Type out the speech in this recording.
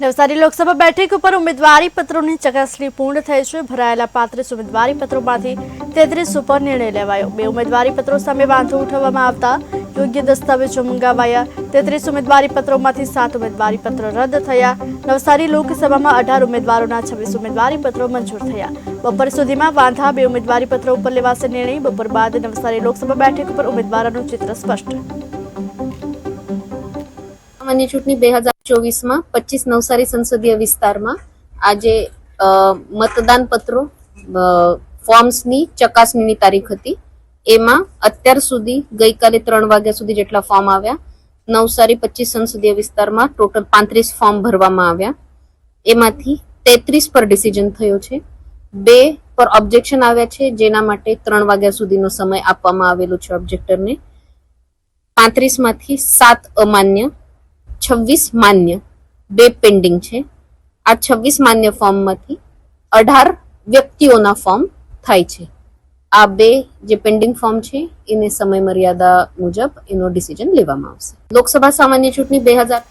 નવસારી લોકસભા બેઠક ઉપર ઉમેદવારી પત્રોની ચકાસણી પૂર્ણ થઈ છે. ભરાયેલા પાંત્રીસ ઉમેદવારી પત્રોમાંથી તેત્રીસ ઉપર નિર્ણય લેવાયો. બે ઉમેદવારી પત્રો સામે વાંધો ઉઠાવવામાં આવતા યોગ્ય દસ્તાવેજો મંગાવાયા. તેત્રીસ ઉમેદવારી પત્રોમાંથી સાત ઉમેદવારી પત્રો રદ થયા. નવસારી લોકસભામાં અઢાર ઉમેદવારોના છવ્વીસ ઉમેદવારી પત્રો મંજૂર થયા. બપોર સુધીમાં વાંધા બે ઉમેદવારી પત્રો ઉપર લેવાશે નિર્ણય. બપોર બાદ નવસારી લોકસભા બેઠક ઉપર ઉમેદવારોનું ચિત્ર સ્પષ્ટ. સામાન્ય ચૂંટણી બે હજાર ચોવીસમાં, પચીસ નવસારી સંસદીય વિસ્તારમાં આજે મતદાન પત્રો ફોર્મ્સની ચકાસણીની તારીખ હતી. એમાં અત્યાર સુધી ગઈકાલે ત્રણ વાગ્યા સુધી જેટલા ફોર્મ આવ્યા, નવસારી પચીસ સંસદીય વિસ્તારમાં ટોટલ પાંત્રીસ ફોર્મ ભરવામાં આવ્યા. એમાંથી તેત્રીસ પર ડિસિઝન થયો છે. બે પર ઓબ્જેક્શન આવ્યા છે, જેના માટે ત્રણ વાગ્યા સુધીનો સમય આપવામાં આવેલો છે ઓબ્જેક્ટરને. પાંત્રીસમાંથી સાત અમાન્ય છવ્વીસ માન્ય બે પેન્ડિંગ છે. આ છવ્વીસ માન્ય ફોર્મમાંથી અઢાર વ્યક્તિઓના ફોર્મ થાય છે. આ બે જે પેન્ડિંગ ફોર્મ છે, એને સમય મર્યાદા મુજબ એનો ડિસિઝન લેવામાં આવશે. લોકસભા સામાન્ય ચૂંટણી બે હજાર